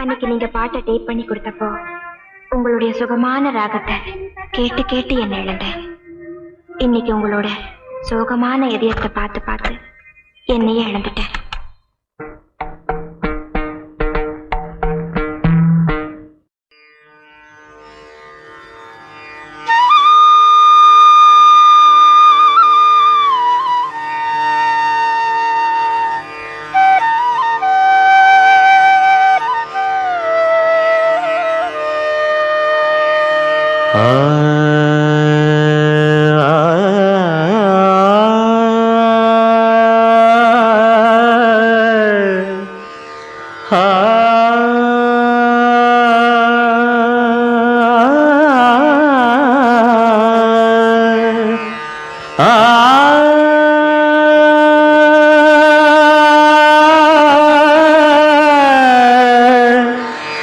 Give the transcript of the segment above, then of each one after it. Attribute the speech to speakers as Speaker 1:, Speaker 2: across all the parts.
Speaker 1: அன்னைக்கு நீங்க பாட்டை டேப் பண்ணி கொடுத்தப்போ உங்களுடைய சுகமான ராகத்தை கேட்டு கேட்டு என்ன இழந்தேன் இன்னைக்கு உங்களோட சோகமான இதயத்தை பார்த்து பார்த்து என்னையே இழந்துட்டேன்.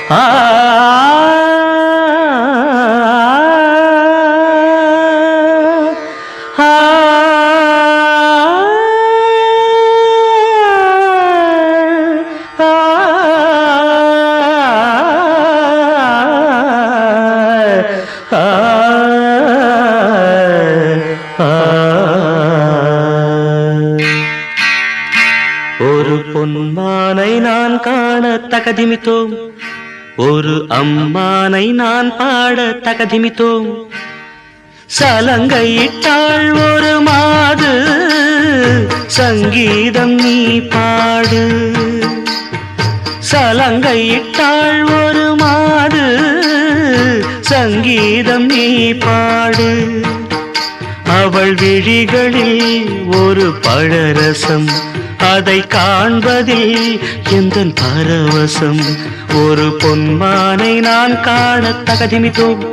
Speaker 2: ஒரு பொன்மானை நான் காண தகதிமித்தோம். ஒரு அம்மானை நான் பாட தகதிமித்தோம். சலங்கையிட்டாள் ஒரு மாது சங்கீதம் நீ பாடு. சலங்கையிட்டாள் ஒரு மாது சங்கீதம் நீ பாடு. அவள் விழிகளில் ஒரு பழரசம் அதை காண்பதில் எந்த பரவசம்? ஒரு பொன்மானை நான் காண தகதிமித்தோம்.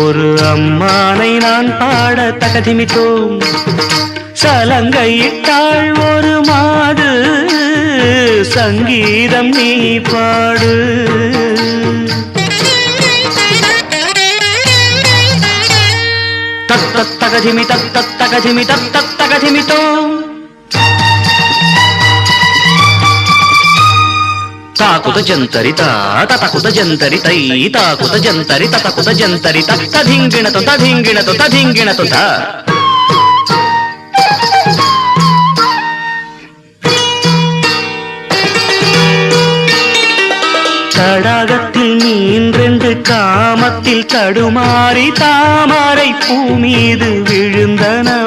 Speaker 2: ஒரு அம்மானை நான் பாட தகதிமித்தோம். சலங்கையிட்டாள் ஒரு மாடு சங்கீதம் நீ பாடு. தத்தத்தகதிமி தத்தத்தகதிமி தத்தத்தகதிமித்தோ తాకుత జంతరిత తతకుత జంతరితై తాకుత జంతరి తతకుత జంతరి తధింగిణతో తధింగిణతో తధింగిణతో త தடாகத்தில் நீன்றென்று காமத்தில் தடுமாறி தாமரை பூ மீது விழுந்தனவோ இதைக்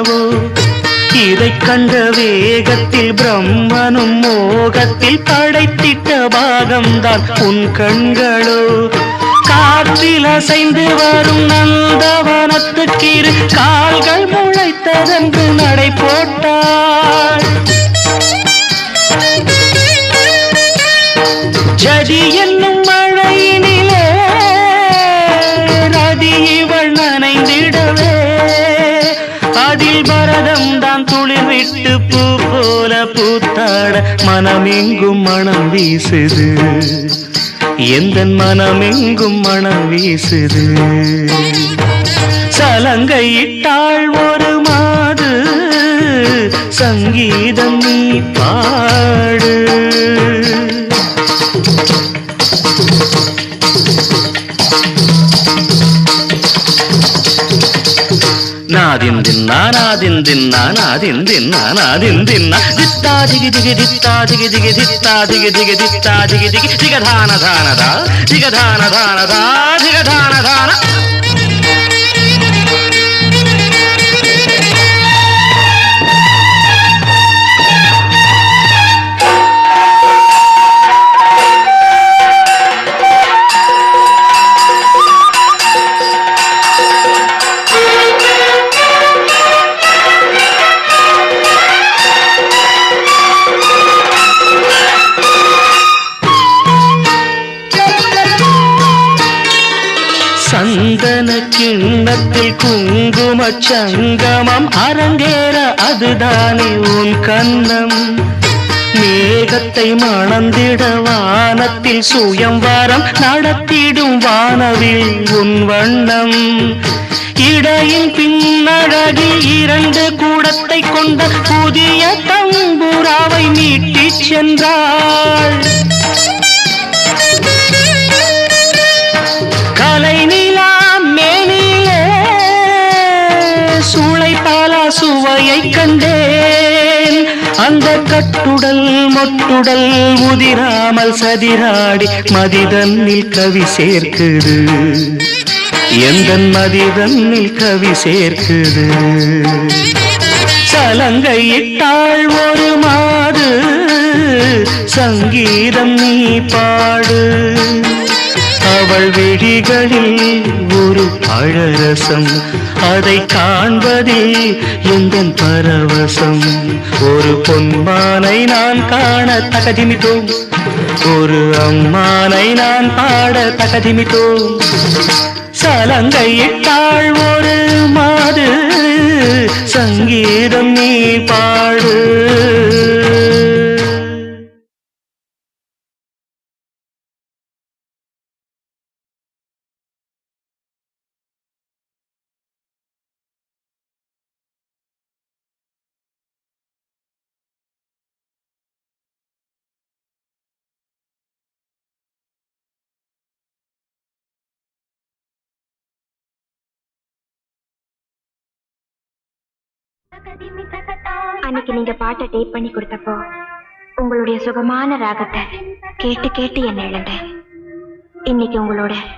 Speaker 2: கண்ட வேகத்தில் பிரம்மனும் மோகத்தில் படைத்திட்ட பாகம்தான் உன் கண்களோ. காற்றில் அசைந்து வரும் நந்தவனத்துக்கிரு கால்கள் முளைத்ததென்று நடை போட்டாள் மனமெங்கும் மனம் வீசுது. எந்த மனமெங்கும் மனம் வீசுது. சலங்கையிட்டாள் ஒரு மாது சங்கீதம் நீ பாடு. నాదిందిన్నా నాదిందిన్నా నాదిందిన్నా నాదిందిన్నా దిత్తా దిగి దిగి దిత్తా దిగి దిగి దిత్తా దిగి దిగి దిత్తా దిగి దిగి. ధాన ధానదా దిగధాన ధానదా దిగధాన ధాన. சந்தன கிண்ணத்தில் குங்கும சங்கமம். அரங்கேற அதுதானே உன் கண்ணம். மேகத்தை மணந்திட வானத்தில் சுயம்வரம் நடத்திடும் வானவில் உன் வண்ணம். இடையின் பின்னழகில் இரண்டு கூடத்தை கொண்ட புதிய தம்புராவை நீட்டிச் சென்றாள். சுவையை கண்டேன். அந்த கட்டுடல் மொட்டுடல் முதிராமல் சதிராடி மதிதன்னில் கவி சேர்க்குது. எந்த மதிதன்னில் கவி சேர்க்குது. சலங்கை இட்டாள் ஒரு மாடு சங்கீதம் நீ பாடு. அவள் விழிகளில் ஒரு அழரசம். அதை காண்பதே எந்த பரவசம். ஒரு பொன்மானை நான் காண தகதிமிட்டோம் ஒரு அம்மானை நான் பாட தகதிமிட்டோம் சலங்கையிட்டாள் ஒரு மாது. சங்கீதம் நீ பாடு.
Speaker 1: அன்னைக்கு நீங்க பாட்டை டேப் பண்ணி கொடுத்தப்போ உங்களுடைய சுகமான ராகத்தை கேட்டு கேட்டு என்ன இழந்தேன். இன்னைக்கு உங்களோட